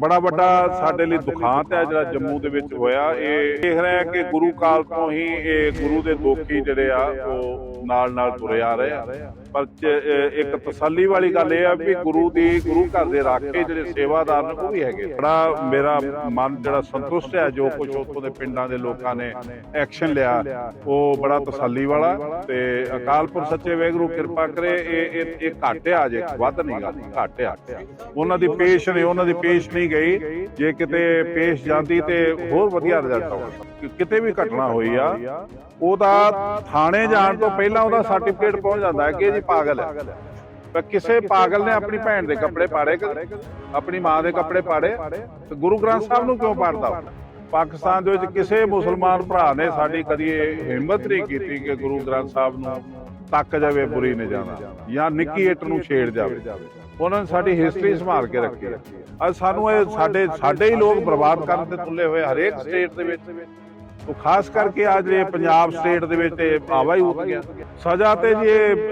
ਬੜਾ ਵੱਡਾ ਸਾਡੇ ਲਈ ਦੁਖਾਂਤ ਹੈ ਜਿਹੜਾ ਜੰਮੂ ਦੇ ਵਿੱਚ ਹੋਇਆ। ਇਹ ਦੇਖ ਰਹੇ ਹਾਂ ਕਿ ਗੁਰੂ ਕਾਲ ਤੋਂ ਹੀ ਇਹ ਗੁਰੂ ਦੇ ਦੋਖੀ ਜਿਹੜੇ ਆ ਉਹ ਨਾਲ ਨਾਲ ਤੁਰੇ ਆ ਰਹੇ ਆ। ਪਰ ਇੱਕ ਤਸੱਲੀ ਵਾਲੀ ਗੱਲ ਇਹ ਆ ਵੀ ਗੁਰੂ ਦੀ, ਗੁਰੂ ਘਰ ਦੇ ਰਾਖੇ ਜਿਹੜੇ ਸੇਵਾਦਾਰ ਨੇ, ਉਹ ਵੀ ਹੈਗੇ ਬੜਾ ਮੇਰਾ ਮਨ ਜਿਹੜਾ ਸੰਤੁਸ਼ਟ ਹੈ ਜੋ ਕੁਝ ਉੱਥੋਂ ਦੇ ਪਿੰਡਾਂ ਦੇ ਲੋਕਾਂ ਨੇ ਐਕਸ਼ਨ ਲਿਆ, ਉਹ ਬੜਾ ਤਸੱਲੀ ਵਾਲਾ। ਤੇ ਅਕਾਲਪੁਰ ਸੱਚੇ ਵੈਗਰੂ ਕਿਰਪਾ ਕਰੇ, ਇਹ ਇਹ ਘੱਟ ਆ ਜੇ ਵੱਧ ਨਹੀਂ ਗੱਲ ਘੱਟ ਆ ਉਹਨਾਂ ਦੀ ਪੇਸ਼ ਨਹੀਂ, ਉਹਨਾਂ ਦੀ ਪੇਸ਼ ਨਹੀਂ ਗਈ। ਜੇ ਕਿਤੇ ਪੇਸ਼ ਜਾਂਦੀ ਤੇ ਹੋਰ ਵਧੀਆ ਰਿਜ਼ਲਟ ਆਉਂਦਾ ਕਿਤੇ ਵੀ ਘਟਨਾ ਹੋਈ ਆ, ਉਹਦਾ ਥਾਣੇ ਜਾਣ ਤੋਂ ਪਹਿਲਾਂ ਉਹਦਾ ਸਰਟੀਫਿਕੇਟ ਪਹੁੰਚ ਜਾਂਦਾ ਹੈ ਕਿ ਜੀ ਪਾਗਲ ਹੈ। ਪਰ ਕਿਸੇ ਪਾਗਲ ਨੇ ਆਪਣੀ ਭੈਣ ਦੇ ਕੱਪੜੇ ਪਾੜੇ ਕਦੇ? ਆਪਣੀ ਮਾਂ ਦੇ ਕੱਪੜੇ ਪਾੜੇ? ਤੇ ਗੁਰੂ ਗ੍ਰੰਥ ਸਾਹਿਬ ਨੂੰ ਕਿਉਂ ਪਾੜਦਾ? ਪਾਕਿਸਤਾਨ ਦੇ ਵਿੱਚ ਕਿਸੇ ਮੁਸਲਮਾਨ ਭਰਾ ਨੇ ਸਾਡੀ ਕਦੀ ਹਿੰਮਤ ਨਹੀਂ ਕੀਤੀ ਕਿ ਗੁਰੂ ਗ੍ਰੰਥ ਸਾਹਿਬ ਨੂੰ ਤੱਕ ਜਾਵੇ ਬੁਰੀ ਨੇ ਜਾਣਾ। ਜਾਂ ਨਿੱਕੀ ਇੱਟ ਨੂੰ ਛੇੜ ਜਾਵੇ। ਉਹਨਾਂ ਨੇ ਸਾਡੀ ਹਿਸਟਰੀ ਸੰਭਾਲ ਕੇ ਰੱਖੀ ਹੈ। ਅੱਜ ਸਾਨੂੰ ਇਹ ਸਾਡੇ ਸਾਡੇ ਹੀ ਲੋਕ ਬਰਬਾਦ ਕਰਨ ਤੇ ਤੁੱਲੇ ਹੋਏ ਹਰੇਕ ਸਟੇਟ ਦੇ ਵਿੱਚ। ਉਹ ਖਾਸ ਕਰਕੇ ਅੱਜ ਇਹ ਪੰਜਾਬ ਸਟੇਟ ਦੇ ਵਿੱਚ ਇਹ ਆਵਾ ਹੀ ਉੱਠ ਗਿਆ ਸਜ਼ਾ ਤੇ ਜੀ ਇਹ